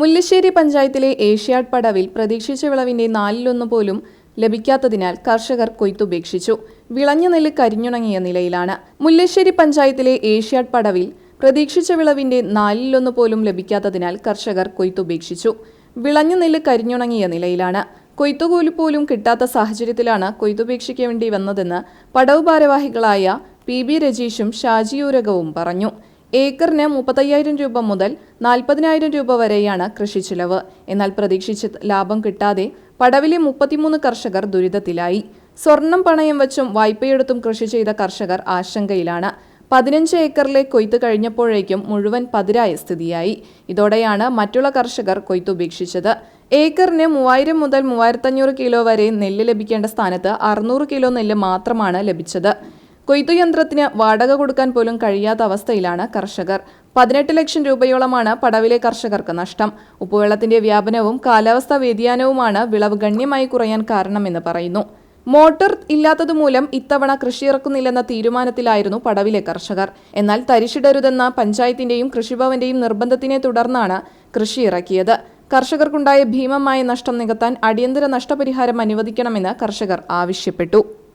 മുല്ലശ്ശേരി പഞ്ചായത്തിലെ ഏഷ്യാഡ് പടവിൽ പ്രതീക്ഷിച്ച വിളവിന്റെ നാലിലൊന്ന് പോലും ലഭിക്കാത്തതിനാൽ കർഷകർ കൊയ്ത്തുപേക്ഷിച്ചു. വിളഞ്ഞ നെല്ല് കരിഞ്ഞുണങ്ങിയ നിലയിലാണ്. മുല്ലശ്ശേരി പഞ്ചായത്തിലെ ഏഷ്യാഡ് പടവിൽ പ്രതീക്ഷിച്ച വിളവിന്റെ നാലിലൊന്ന് പോലും ലഭിക്കാത്തതിനാൽ കർഷകർ കൊയ്ത്തുപേക്ഷിച്ചു. വിളഞ്ഞ നെല്ല് കരിഞ്ഞുണങ്ങിയ നിലയിലാണ്. കൊയ്ത്തുകൂലി പോലും കിട്ടാത്ത സാഹചര്യത്തിലാണ് കൊയ്ത്തുപേക്ഷിക്കേണ്ടി വന്നതെന്ന് പടവ് ഭാരവാഹികളായ പി ബി രജീഷും ഷാജിയൂരകവും പറഞ്ഞു. ഏക്കറിന് മുപ്പത്തയ്യായിരം രൂപ മുതൽ നാൽപ്പതിനായിരം രൂപ വരെയാണ് കൃഷി ചിലവ്. എന്നാൽ പ്രതീക്ഷിച്ച ലാഭം കിട്ടാതെ പടവിലെ മുപ്പത്തിമൂന്ന് കർഷകർ ദുരിതത്തിലായി. സ്വർണം പണയം വച്ചും വായ്പയെടുത്തും കൃഷി ചെയ്ത കർഷകർ ആശങ്കയിലാണ്. പതിനഞ്ച് ഏക്കറിലെ കൊയ്ത്ത് കഴിഞ്ഞപ്പോഴേക്കും മുഴുവൻ പതിരായ സ്ഥിതിയായി. ഇതോടെയാണ് മറ്റുള്ള കർഷകർ കൊയ്ത്തുപേക്ഷിച്ചത് ഏക്കറിന് മൂവായിരം മുതൽ മൂവായിരത്തഞ്ഞൂറ് കിലോ വരെ നെല്ല് ലഭിക്കേണ്ട സ്ഥാനത്ത് അറുന്നൂറ് കിലോ നെല്ല് മാത്രമാണ് ലഭിച്ചത്. കൊയ്ത്തുയന്ത്രത്തിന് വാടക കൊടുക്കാൻ പോലും കഴിയാത്ത അവസ്ഥയിലാണ് കർഷകർ. പതിനെട്ട് ലക്ഷം രൂപയോളമാണ് പടവിലെ കർഷകർക്ക് നഷ്ടം. ഉപ്പുവെള്ളത്തിന്റെ വ്യാപനവും കാലാവസ്ഥാ വ്യതിയാനവുമാണ് വിളവ് ഗണ്യമായി കുറയാൻ കാരണമെന്ന് പറയുന്നു. മോട്ടോർ ഇല്ലാത്തതുമൂലം ഇത്തവണ കൃഷിയിറക്കുന്നില്ലെന്ന തീരുമാനത്തിലായിരുന്നു പടവിലെ കർഷകർ. എന്നാൽ തരിശിടരുതെന്ന പഞ്ചായത്തിന്റെയും കൃഷിഭവന്റെയും നിർബന്ധത്തിനെ തുടർന്നാണ് കൃഷി ഇറക്കിയത്. കർഷകർക്കുണ്ടായ ഭീമമായ നഷ്ടം നികത്താൻ അടിയന്തര നഷ്ടപരിഹാരം അനുവദിക്കണമെന്ന് കർഷകർ ആവശ്യപ്പെട്ടു.